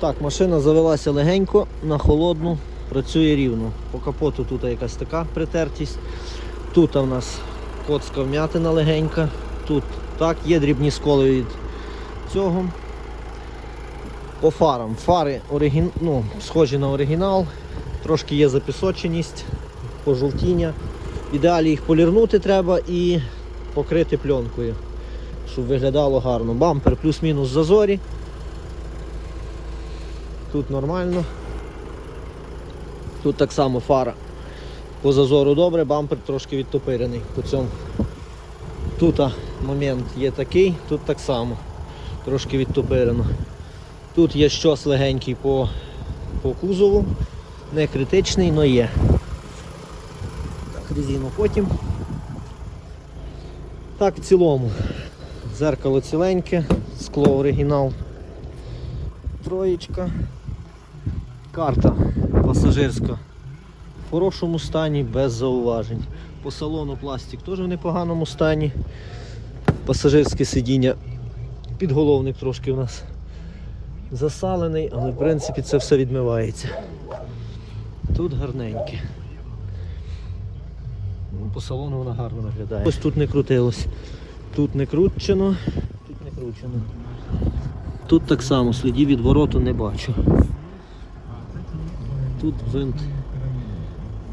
Так, машина завелася легенько, на холодну, працює рівно. По капоту тут якась така притертість. Тут у нас коцка вмятина легенька. Тут так, є дрібні сколи від цього. По фарам. Фари оригін... ну, схожі на оригінал, трошки є запісоченість, пожовтіння. Ідеалі їх полірнути треба і покрити пленкою, щоб виглядало гарно. Бампер плюс-мінус зазорі. Тут нормально. Тут так само фара. По зазору добре, бампер трошки відтопирений по цьому. Тут момент є такий, тут так само. Трошки відтопирено. Тут є щось легенький по, по кузову. Не критичний, але є. Так, резину потім. Так, в цілому. Зеркало ціленьке, скло оригінал. Троєчка. Карта пасажирська в хорошому стані, без зауважень. По салону пластик теж в непоганому стані. Пасажирське сидіння, підголовник трошки у нас засалений, але в принципі це все відмивається. Тут гарненьке. Ну, По салону вона гарно виглядає. Ось тут не крутилось. Тут не кручено, тут не кручено. Тут так само слідів від вороту не бачу. Тут винт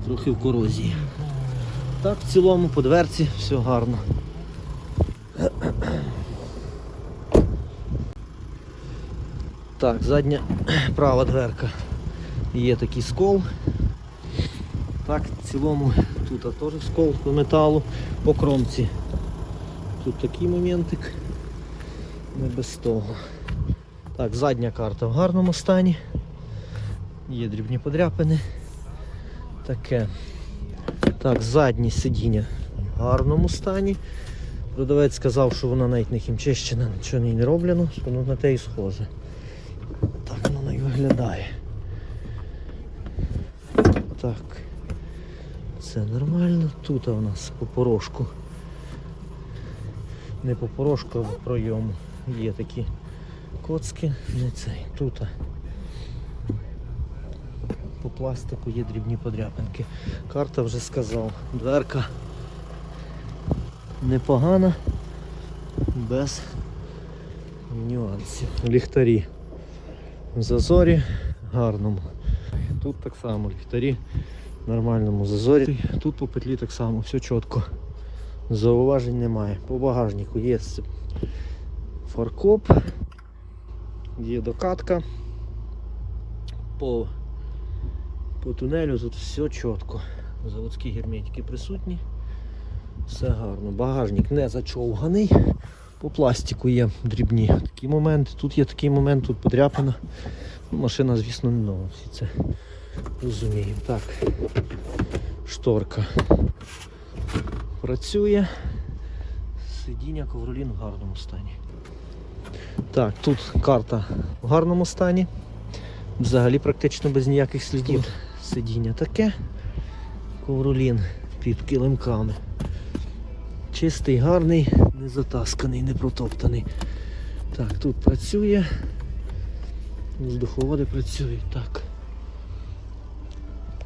трохи в корозії. Так, в цілому по дверці все гарно. Так, задня права дверка. Є такий скол. Так, в цілому тут теж скол по металу, по кромці. Тут такий моментик. Не без того. Так, задня карта в гарному стані. Є дрібні подряпини. Таке. Так, задні сидіння в гарному стані. Продавець сказав, що вона навіть не хімчищена, нічого не роблено, воно на те і схоже. Так воно і виглядає. Так. Це нормально. Тут у нас по порошку. Не по порошку, а в пройому. Є такі коцки, не цей. Тут. По пластику є дрібні подряпинки. Карта вже сказав. Дверка непогана, без нюансів. Ліхтарі в зазорі гарному. Тут так само ліхтарі в нормальному зазорі. Тут по петлі так само, все чітко. Зауважень немає. По багажнику є фаркоп, є докатка. По по тунелю тут все чітко. Заводські герметики присутні. Все гарно. Багажник не зачовганий. По пластику є дрібні такі моменти. Тут є такий момент, тут подряпана. Ну, Машина, звісно, не нова, всі це розуміємо. Так, шторка працює. Сидіння ковролін в гарному стані. Так, тут карта в гарному стані. Взагалі практично без ніяких слідів. Сидіння таке. Ковролін під килимками. Чистий, гарний, не затасканий, не протоптаний. Так, тут працює. Воздуховоди працюють. Так.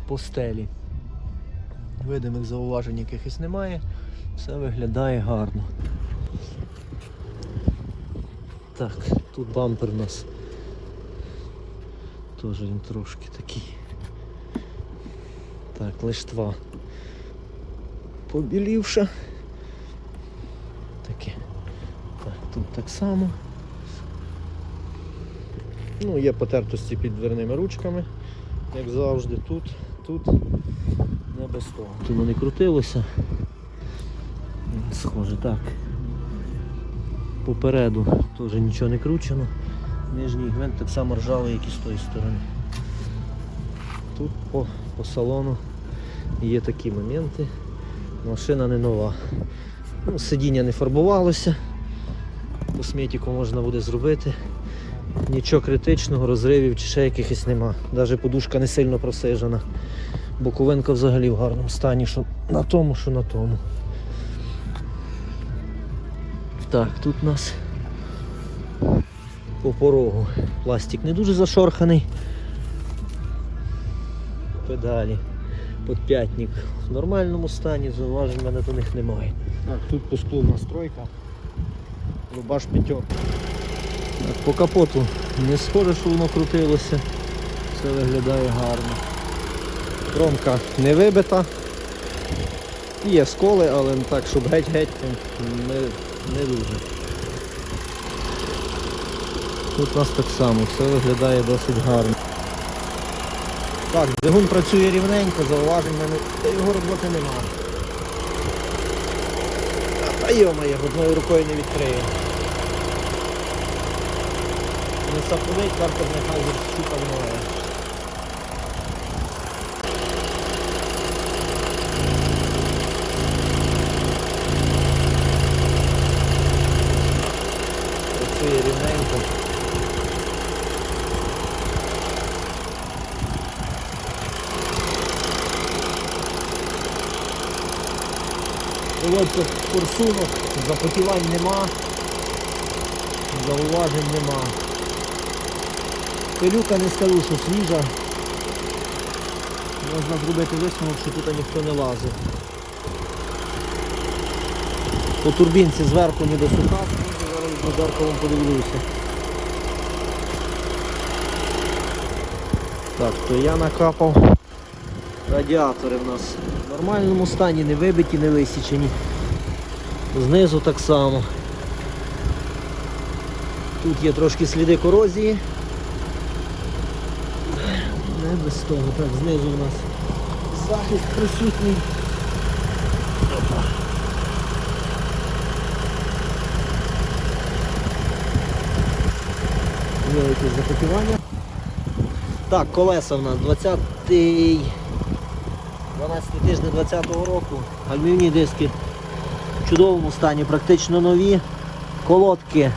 По стелі. Видимих зауважень якихось немає. Все виглядає гарно. Так, тут бампер у нас. Теж він трошки такий. Так, лиштва побілівша. Таке. Так, тут так само. Ну, є потертості під дверними ручками, як завжди. Тут, тут не без того. Тут воно не крутилося. Схоже, так. Попереду теж нічого не кручено. Нижній гвинт так само ржавий, як і з тої сторони. Тут по, по салону є такі моменти. Машина не нова. Ну, Сидіння не фарбувалося. Косметику можна буде зробити. Нічого критичного, розривів чи ще якихось нема. Навіть подушка не сильно просижена. Боковинка взагалі в гарному стані, що на тому, що на тому. Так, тут у нас по порогу. Пластик не дуже зашорханий. Педалі. Подп'ятник в нормальному стані, зауважень в мене до них немає. Так, тут по склу настройка. Рубаш п'ятерка. Так, по капоту не схоже, що воно крутилося. Все виглядає гарно. Кромка не вибита. Є сколи, але так, щоб геть-геть не, не дуже. Тут у нас так само, все виглядає досить гарно. Так, двигун працює рівненько, зауважень мене та його роботи немає. Та йома, одною рукою не відкриє. Не сапунить, картер нехай защупа немає. Працює рівненько. Колодця форсунок, запотівань нема, зауважень нема. Пилюка не скажу, що свіжа. Можна зробити висновок, що тут ніхто не лазив. По турбінці зверху ніби суха, зараз на зеркалом подивлюся. Так, то я накапав. Радіатори в нас в нормальному стані, не вибиті, не висічені. Знизу так само. Тут є трошки сліди корозії. Не без того. Так, знизу у нас захист присутній. Опа. Є запотівання. Так, колеса в нас 20-й 12 тиждень 20-го року. Гальмівні диски в чудовому стані, практично нові. Колодки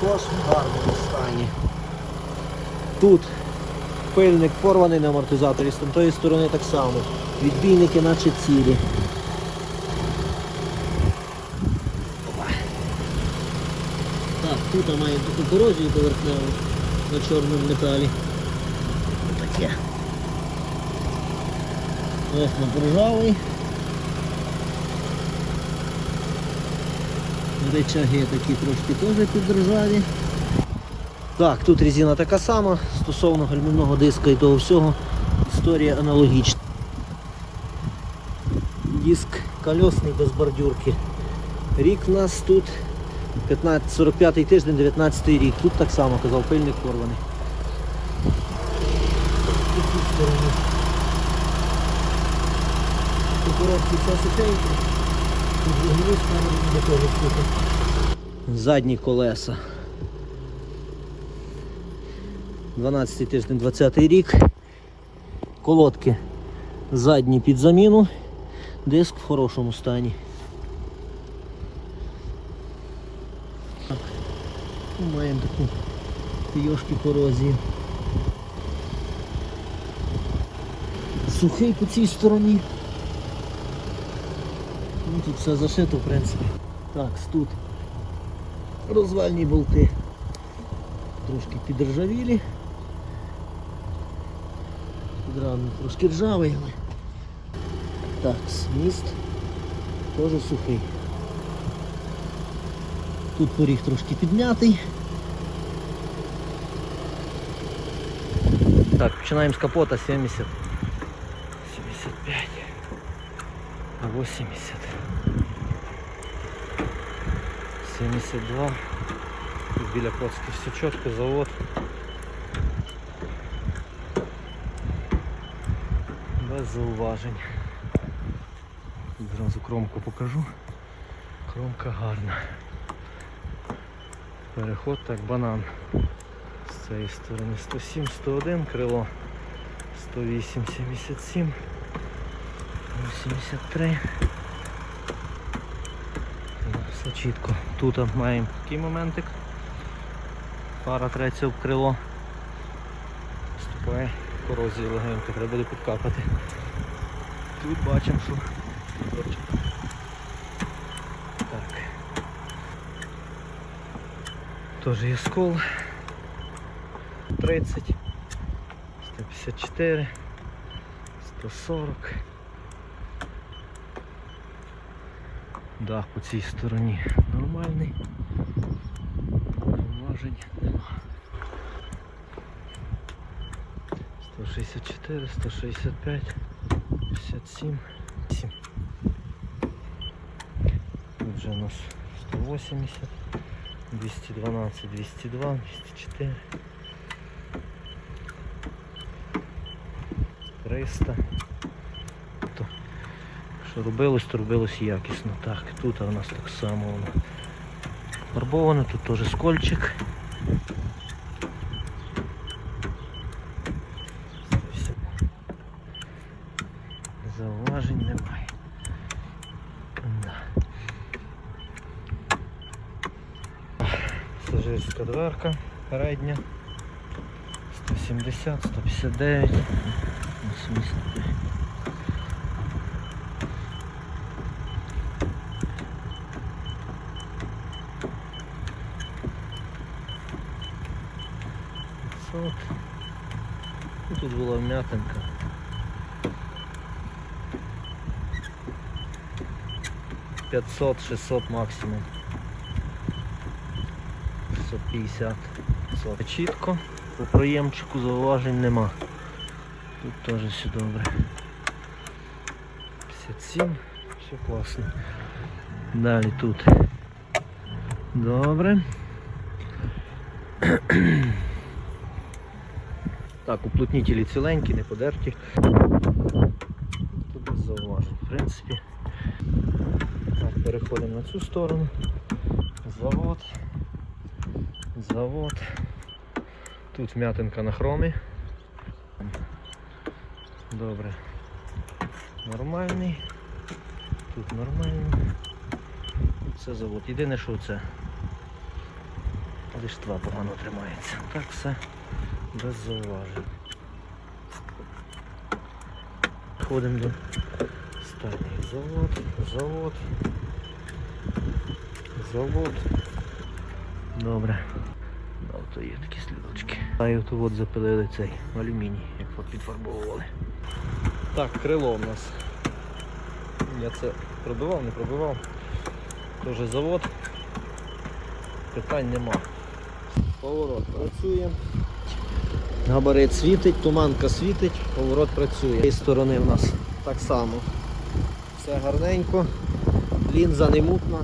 також в гарному стані. Тут пильник порваний на амортизаторі, з тої сторони так само. Відбійники наче цілі. Так, тут має таку корозію поверхневу на чорному металі. Таке. Ось на ржавий. Речаги такі трошки теж підржаві. Так, тут резина така сама, стосовно гальмівного диска і того всього, історія аналогічна. Диск кольосний без бордюрки. Рік у нас тут 15, 45 тиждень, 19 рік. Тут так само казав, пильник порваний. І тут сторони. Того штука. Задні колеса. 12 тиждень, 20 рік. Колодки задні під заміну. Диск в хорошому стані. Так. Маємо таку пійошки корозії. Сухий по цій стороні. Тут все зашито, в принципі. Так, тут розвальні болти. Трошки підржавілі. Підрамник трошки ржавий, але. Так, міст теж сухий. Тут поріг трошки підм'ятий. Так, починаємо з капота 70. 75. 80. 72. Біля коцки все чітко, завод. Без зауважень. Зразу кромку покажу. Кромка гарна. Переход так банан. З цієї сторони 107, 101, крило 108, 77, 83. Все чітко. Тут маємо такий моментик. Фара треться об крило. Вступає корозія легенько, треба буде підкапати. Тут бачимо, що так. теж є скол. 30, 154, 140. Дах по цій стороні нормальний. Зауважень нема. 164, 165, 57, 7. Тут вже у нас 180, 212, 202, 204. 300. Що робилось, то робилось якісно. Так, тут у нас так само воно фарбовано, тут теж скольчик. Зауважень немає. Да. Пасажирська дверка передня. 170, 159, 85. Пятьсот. Ну, Тут була вмятинка. Пятьсот, шестьсот максимум. 650. 500. Чітко. По проємчику зауважень нема. Тут теж все добре. 57, все класно. Далі тут. Добре. Так, уплотнітелі ціленькі, не подерті. Тут без зауважень, в принципі. Так, переходимо на цю сторону. Завод. Завод. Тут вмятинка на хромі. Добре. Нормальний. Тут нормальний. Тут це завод. Єдине, що це лиштва погано тримається. Так все без зауважень. Ходимо до останніх. Завод, завод, завод. Добре. Да, то є такі слідочки. А і от запилили цей алюміній, як от підфарбовували. Так, крило в нас. Я це пробивав, не пробивав. Тоже завод. Питань нема. Поворот працює. Габарит світить, туманка світить, поворот працює. З цієї сторони в нас так само. Все гарненько, лінза не мутна.